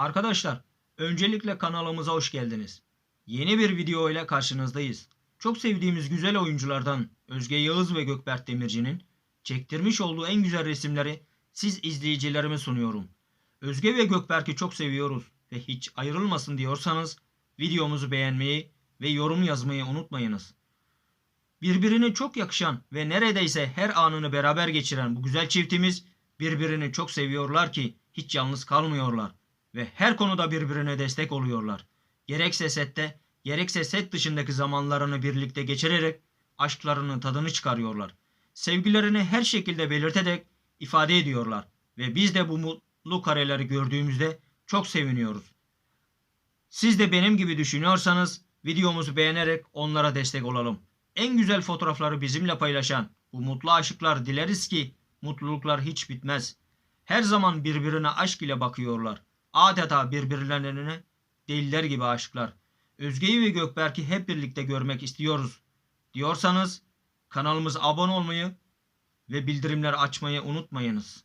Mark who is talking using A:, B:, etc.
A: Arkadaşlar, öncelikle kanalımıza hoş geldiniz. Yeni bir video ile karşınızdayız. Çok sevdiğimiz güzel oyunculardan Özge Yağız ve Gökberk Demirci'nin çektirmiş olduğu en güzel resimleri siz izleyicilerime sunuyorum. Özge ve Gökberk'i çok seviyoruz ve hiç ayrılmasın diyorsanız videomuzu beğenmeyi ve yorum yazmayı unutmayınız. Birbirine çok yakışan ve neredeyse her anını beraber geçiren bu güzel çiftimiz birbirini çok seviyorlar ki hiç yalnız kalmıyorlar ve her konuda birbirine destek oluyorlar. Gerekse sette, gerekse set dışındaki zamanlarını birlikte geçirerek aşklarının tadını çıkarıyorlar. Sevgilerini her şekilde belirterek ifade ediyorlar ve biz de bu mutlu kareleri gördüğümüzde çok seviniyoruz. Siz de benim gibi düşünüyorsanız videomuzu beğenerek onlara destek olalım. En güzel fotoğrafları bizimle paylaşan bu mutlu aşıklar dileriz ki mutluluklar hiç bitmez. Her zaman birbirine aşk ile bakıyorlar. Adeta birbirlerine deliler gibi aşıklar. Özge'yi ve Gökberk'i hep birlikte görmek istiyoruz. Diyorsanız kanalımıza abone olmayı ve bildirimleri açmayı unutmayınız.